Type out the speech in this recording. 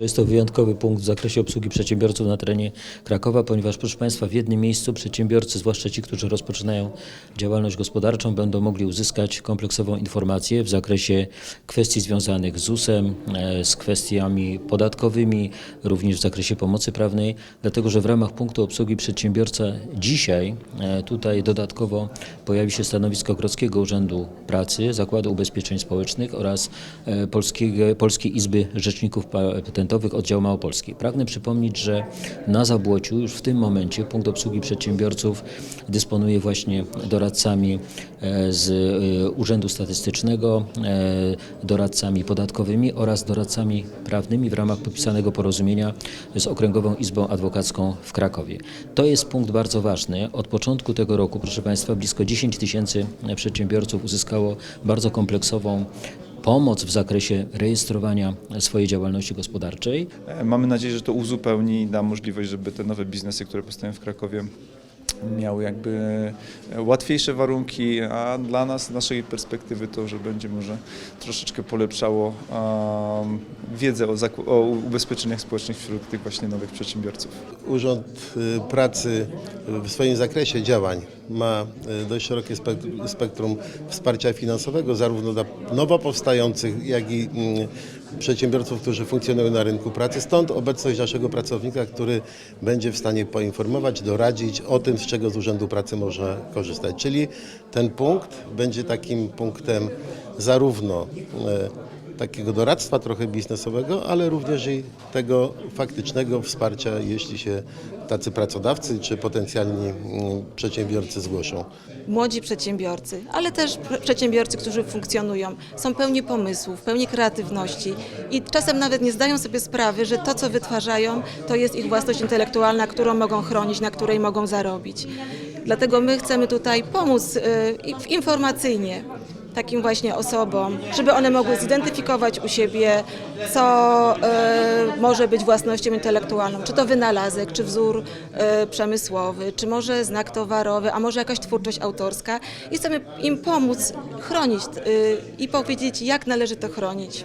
Jest to wyjątkowy punkt w zakresie obsługi przedsiębiorców na terenie Krakowa, ponieważ proszę Państwa w jednym miejscu przedsiębiorcy, zwłaszcza ci, którzy rozpoczynają działalność gospodarczą, będą mogli uzyskać kompleksową informację w zakresie kwestii związanych z ZUS-em, e, z kwestiami podatkowymi, również w zakresie pomocy prawnej, dlatego że w ramach punktu obsługi przedsiębiorca dzisiaj e, tutaj dodatkowo pojawi się stanowisko Grodzkiego Urzędu Pracy, Zakładu Ubezpieczeń Społecznych oraz e, Polskiego, Polskiej Izby Rzeczników Pa- Patentowych Oddział Małopolski. Pragnę przypomnieć, że na Zabłociu już w tym momencie punkt obsługi przedsiębiorców dysponuje właśnie doradcami e, z e, Urzędu Statystycznego, e, doradcami podatkowymi oraz doradcami prawnymi w ramach podpisanego porozumienia z Okręgową Izbą Adwokacką w Krakowie. To jest punkt bardzo ważny. Od początku tego roku, proszę Państwa, blisko 10 tysięcy przedsiębiorców uzyskało bardzo kompleksową pomoc w zakresie rejestrowania swojej działalności gospodarczej. E, Mamy nadzieję, że to uzupełni i da możliwość, żeby te nowe biznesy, które powstają w Krakowie, miały jakby e, łatwiejsze warunki, a dla nas, z naszej perspektywy, to, że będzie może troszeczkę polepszało um, wiedzę o, o ubezpieczeniach społecznych wśród tych właśnie nowych przedsiębiowców. Urząd y, Pracy w swoim zakresie działań ma y, dość szerokie spek- spektrum wsparcia finansowego, zarówno dla nowo powstających, jak i mm, przedsiębiorców, którzy funkcjonują na rynku pracy. Stąd obecność naszego pracownika, który będzie w stanie poinformować, doradzić o tym, z czego z Urzędu Pracy można korzystać. Czyli ten punkt będzie takim punktem zarówno y, takiego doradztwa trochę biznesowego, ale również i tego faktycznego wsparcia, jeśli się tacy pracodawcy czy potencjalni mm, przedsiębiorcy zgłoszą. młodzi przedsiębiorcy, ale też pr- przedsiębiorcy, którzy funkcjonują, są pełni pomysłów, pełni kreatywności i czasem nawet nie zdają sobie sprawy, że to, co wytwarzają, to jest ich własność intelektualna, którą mogą chronić, na której mogą zarobić. Dlatego my chcemy tutaj pomóc y, informacyjnie takim właśnie osobom, żeby one mogły zidentyfikować u siebie, co y, może być własnością intelektualną, czy to wynalazek, czy wzór y, przemysłowy, czy może znak towarowy, a może jakaś twórczość autorska i chcemy im pomóc chronić i powiedzieć, jak należy to chronić.